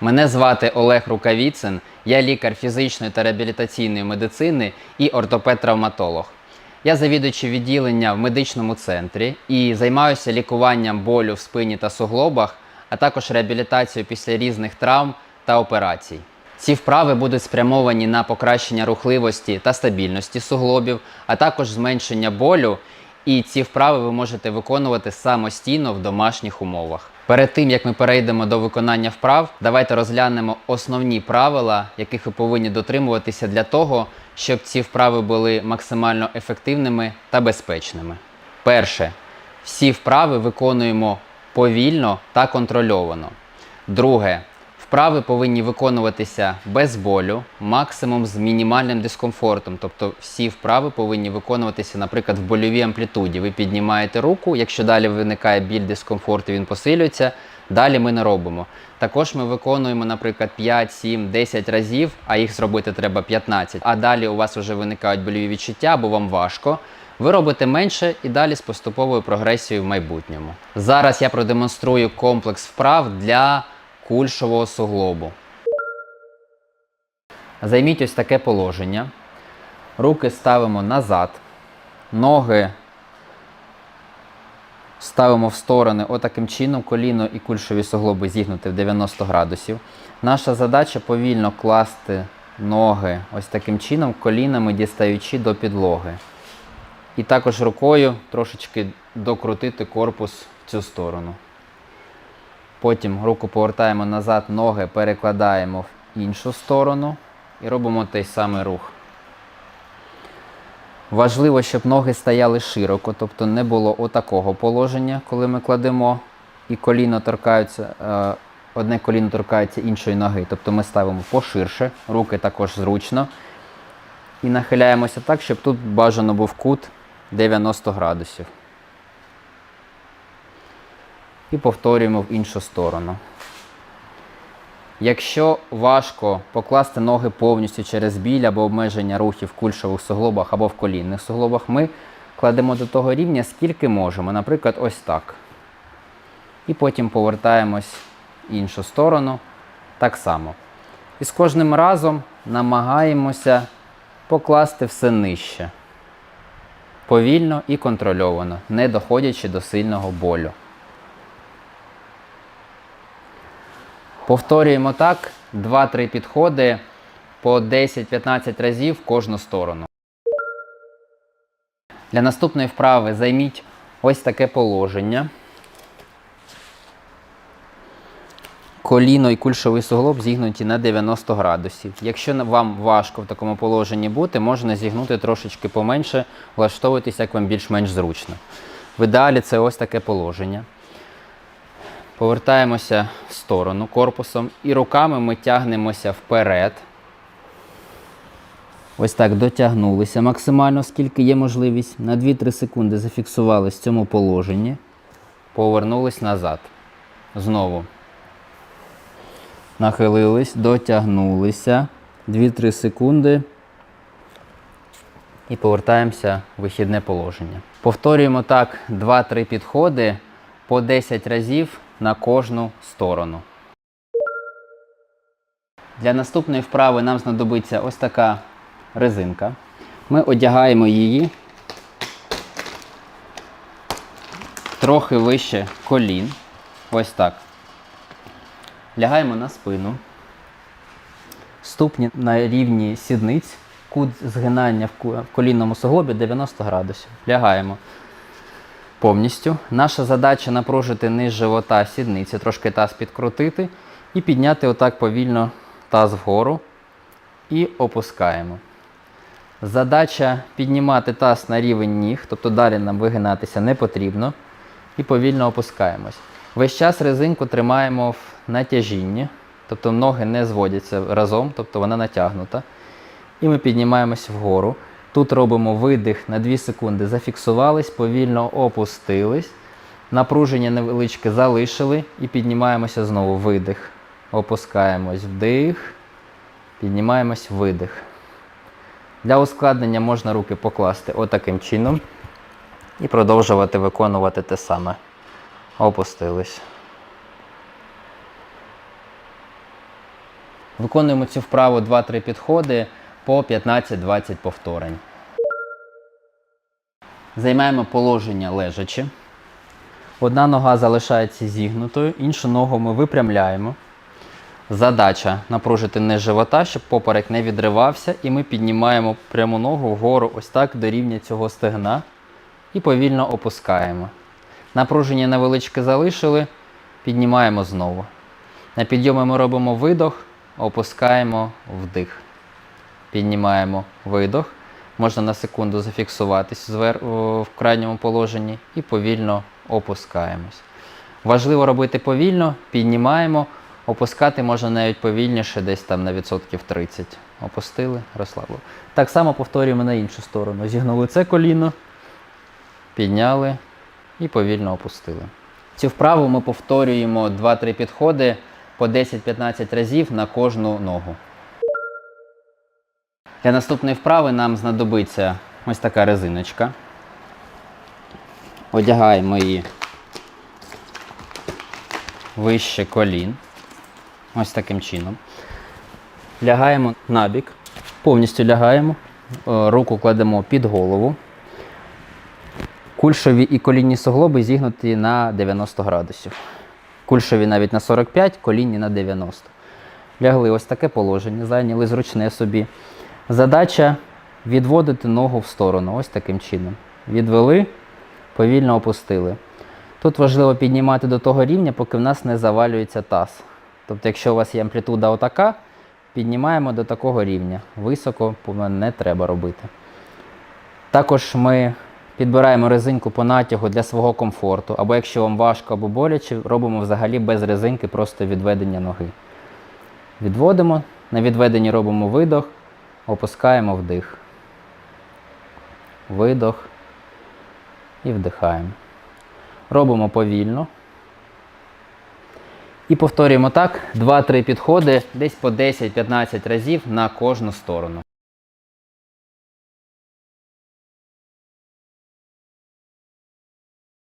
Мене звати Олег Рукавіцин, я лікар фізичної та реабілітаційної медицини і ортопед-травматолог. Я завідуючий відділення в медичному центрі і займаюся лікуванням болю в спині та суглобах, а також реабілітацією після різних травм та операцій. Ці вправи будуть спрямовані на покращення рухливості та стабільності суглобів, а також зменшення болю. І ці вправи ви можете виконувати самостійно в домашніх умовах. Перед тим як ми перейдемо до виконання вправ, давайте розглянемо основні правила, яких ви повинні дотримуватися для того, щоб ці вправи були максимально ефективними та безпечними. Перше, всі вправи виконуємо повільно та контрольовано. Друге, Вправи повинні виконуватися без болю, максимум з мінімальним дискомфортом. Тобто всі вправи повинні виконуватися, наприклад, в больовій амплітуді. Ви піднімаєте руку, якщо далі виникає біль дискомфорт, і він посилюється. Далі ми не робимо. Також ми виконуємо, наприклад, 5, 7, 10 разів, а їх зробити треба 15. А далі у вас вже виникають больові відчуття або вам важко. Ви робите менше і далі з поступовою прогресією в майбутньому. Зараз я продемонструю комплекс вправ для кульшового суглобу. Займіть ось таке положення. Руки ставимо назад, ноги ставимо в сторони отаким чином, коліно і кульшові суглоби зігнути в 90 градусів. Наша задача повільно класти ноги ось таким чином, колінами дістаючи до підлоги. І також рукою трошечки докрутити корпус в цю сторону. Потім руку повертаємо назад, ноги перекладаємо в іншу сторону і робимо той самий рух. Важливо, щоб ноги стояли широко, тобто не було отакого положення, коли ми кладемо і коліно торкаються, е, одне коліно торкається іншої ноги. Тобто ми ставимо поширше, руки також зручно. І нахиляємося так, щоб тут бажано був кут 90 градусів і повторюємо в іншу сторону. Якщо важко покласти ноги повністю через біль або обмеження рухів в кульшових суглобах або в колінних суглобах, ми кладемо до того рівня, скільки можемо, наприклад, ось так. І потім повертаємось в іншу сторону так само. І з кожним разом намагаємося покласти все нижче. Повільно і контрольовано, не доходячи до сильного болю. Повторюємо так 2-3 підходи по 10-15 разів в кожну сторону. Для наступної вправи займіть ось таке положення. Коліно і кульшовий суглоб зігнуті на 90 градусів. Якщо вам важко в такому положенні бути, можна зігнути трошечки поменше, влаштовуйтесь, як вам більш-менш зручно. В ідеалі це ось таке положення. Повертаємося в сторону корпусом і руками ми тягнемося вперед. Ось так дотягнулися максимально, скільки є можливість. На 2-3 секунди зафіксувались в цьому положенні. Повернулись назад. Знову. Нахилились, дотягнулися. 2-3 секунди. І повертаємося в вихідне положення. Повторюємо так 2-3 підходи по 10 разів на кожну сторону. Для наступної вправи нам знадобиться ось така резинка. Ми одягаємо її трохи вище колін. Ось так. Лягаємо на спину. Ступні на рівні сідниць. Кут згинання в колінному суглобі 90 градусів. Лягаємо повністю. Наша задача напружити низ живота сідниці, трошки таз підкрутити і підняти отак повільно таз вгору і опускаємо. Задача піднімати таз на рівень ніг, тобто далі нам вигинатися не потрібно. І повільно опускаємось. Весь час резинку тримаємо в натяжінні, тобто ноги не зводяться разом, тобто вона натягнута. І ми піднімаємось вгору. Тут робимо видих на 2 секунди, зафіксувались, повільно опустились. Напруження невеличке залишили і піднімаємося знову. Видих. Опускаємось вдих, піднімаємось видих. Для ускладнення можна руки покласти отаким чином і продовжувати виконувати те саме. Опустились. Виконуємо цю вправу 2-3 підходи по 15-20 повторень. Займаємо положення лежачи. Одна нога залишається зігнутою, іншу ногу ми випрямляємо. Задача напружити низ живота, щоб поперек не відривався, і ми піднімаємо пряму ногу вгору ось так до рівня цього стегна і повільно опускаємо. Напруження невеличке залишили, піднімаємо знову. На підйомі ми робимо видох, опускаємо вдих. Піднімаємо видох. Можна на секунду зафіксуватись в крайньому положенні і повільно опускаємось. Важливо робити повільно, піднімаємо, опускати можна навіть повільніше, десь там на відсотків 30. Опустили, розслабили. Так само повторюємо на іншу сторону. Зігнули це коліно, підняли і повільно опустили. Цю вправу ми повторюємо 2-3 підходи по 10-15 разів на кожну ногу. Для наступної вправи нам знадобиться ось така резиночка. Одягаємо її вище колін. Ось таким чином. Лягаємо на бік, повністю лягаємо, е, руку кладемо під голову. Кульшові і колінні суглоби зігнуті на 90 градусів. Кульшові навіть на 45, колінні на 90. Лягли ось таке положення, зайняли зручне собі. Задача відводити ногу в сторону, ось таким чином. Відвели, повільно опустили. Тут важливо піднімати до того рівня, поки в нас не завалюється таз. Тобто, якщо у вас є амплітуда отака, піднімаємо до такого рівня. Високо не треба робити. Також ми підбираємо резинку по натягу для свого комфорту, або якщо вам важко або боляче, робимо взагалі без резинки просто відведення ноги. Відводимо, на відведенні робимо видох, опускаємо вдих. Видох і вдихаємо. Робимо повільно. І повторюємо так 2-3 підходи десь по 10-15 разів на кожну сторону.